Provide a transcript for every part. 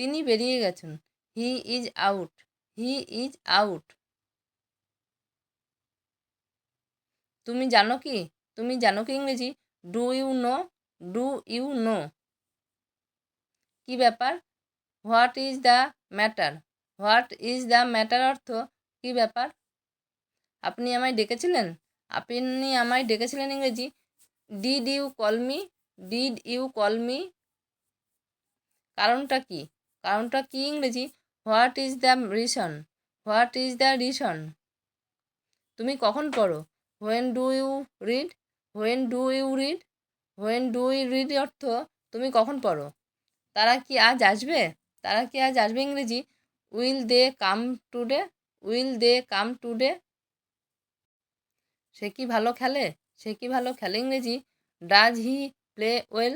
তিনি বেরিয়ে গেছেন। He is out, he is out. তুমি জানো কি? তুমি জানো কি ইংরেজি? Do you know? Do you know? কি ব্যাপার? What is the matter? What is the matter অর্থ কি ব্যাপার? আপনি আমায় ডেকেছিলেন? আপনি আমায় ডেকেছিলেন ইংরেজি? Did you call me? Did you call me? কারণটা কি? কারণটা কি ইংরেজি? What is the reason what is the reason তুমি কখন পড়ো? When do you read? When do you read? When do you read অর্থ তুমি কখন পড়ো? তারা কি আজ আসবে? তারা কি আজ আসবে ইংরেজি? Will they come today? Will they come today? সে কি ভালো খেলে? সে কি ভালো খেলে ইংরেজি? Does he play well?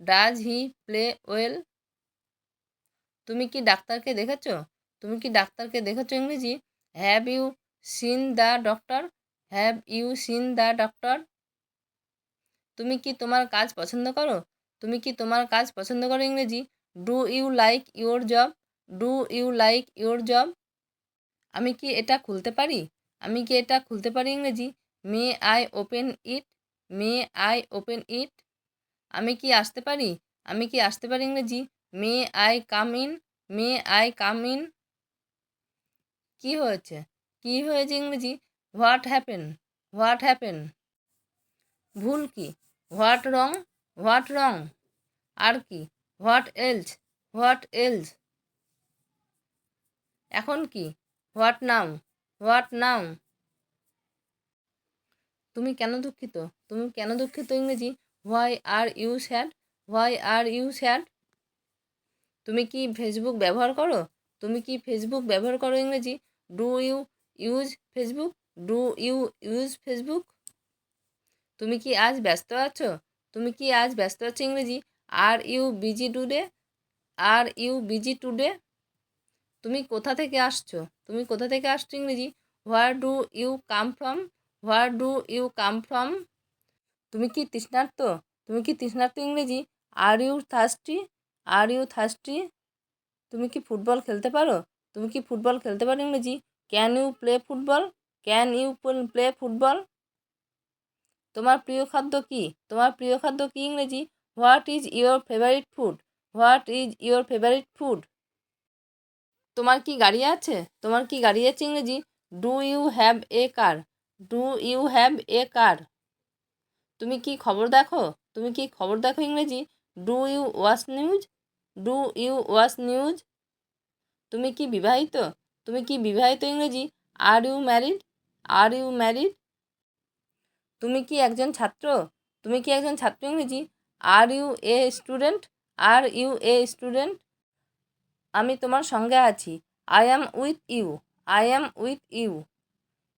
Does he play well? তুমি কি ডাক্তারকে দেখেছ? তুমি কি ডাক্তারকে দেখেছ ইংরেজি? Have you seen the doctor have you seen the doctor তুমি কি তোমার কাজ পছন্দ করো? তুমি কি তোমার কাজ পছন্দ করো ইংরেজি? Do you like your job do you like your job আমি কি এটা খুলতে পারি? আমি কি এটা খুলতে পারি ইংরেজি? May I open it may I open it আমি কি আসতে পারি? আমি কি আসতে পারি ইংরেজি? May I come in, may I come in. কী হয়েছে? কী হয়েছে ইংরেজি? What happen? What happen? ভুল কি? What wrong? What wrong? আর কি? What else? What else? এখন কি? হোয়াট নাও হোয়াট নাও তুমি কেন দুঃখিত? তুমি কেন দুঃখিত ইংরেজি? Why are you sad? Why are you sad? তুমি কি ফেসবুক ব্যবহার করো? তুমি কি ফেসবুক ব্যবহার করো ইংরেজি? Do you use Facebook do you use Facebook তুমি কি আজ ব্যস্ত আছো? তুমি কি আজ ব্যস্ত আছো ইংরেজি? Are you busy today are you busy today তুমি কোথা থেকে আসছো? তুমি কোথা থেকে আসছো ইংরেজি? Where do you come from where do you come from তুমি কি তৃষ্ণার্ত? তুমি কি তৃষ্ণার্ত ইংরেজি? Are you thirsty are you thirsty তুমি কি ফুটবল খেলতে পারো? তুমি কি ফুটবল খেলতে পারো ইংরেজি? Can you play football can you play football তোমার প্রিয় খাদ্য কি? তোমার প্রিয় খাদ্য কি ইংরেজি? What is your favourite food what is your favourite food তোমার কি গাড়ি আছে? তোমার কি গাড়ি আছে ইংরেজি? Do you have a car do you have a car তুমি কি খবর দেখো? তুমি কি খবর দেখো ইংরেজি? Do you watch news do you watch news? তুমি কি বিবাহিত? তুমি কি বিবাহিত ইংরেজি? Are you married? Are you married? তুমি কি একজন ছাত্র? তুমি কি একজন ছাত্র ইংরেজি? Are you a student? Are you a student? আমি তোমার সঙ্গে আছি। I am with you. I am with you.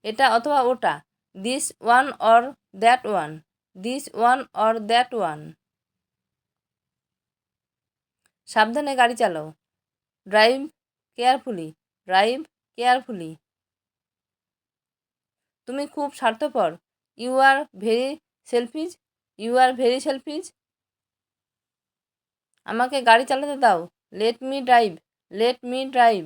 এটা অথবা ওটা। This one or that one. This one or that one. সাবধানে গাড়ি চালাও। Drive carefully drive carefully. তুমি খুব স্বার্থপর। You are very selfish, you are very selfish. আমাকে গাড়ি চালাতে দাও। Let me drive, let me drive.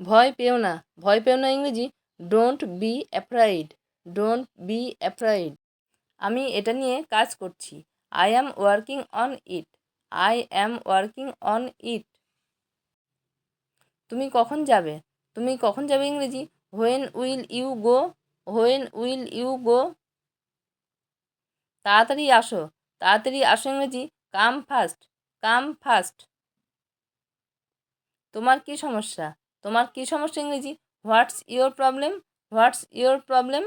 ভয় পেও না, ভয় পেও না ইংরেজি। Don't be afraid don't be afraid আমি এটা নিয়ে কাজ করছি। I am working on it I am working on it তুমি কখন যাবে? তুমি কখন যাবে ইংরেজি? When will you go when will you go তাড়াতাড়ি আসো। তাড়াতাড়ি আসো ইংরেজি। কাম ফাস্ট কাম ফাস্ট তোমার কি সমস্যা? তোমার কি সমস্যা ইংরেজি? What's your problem what's your problem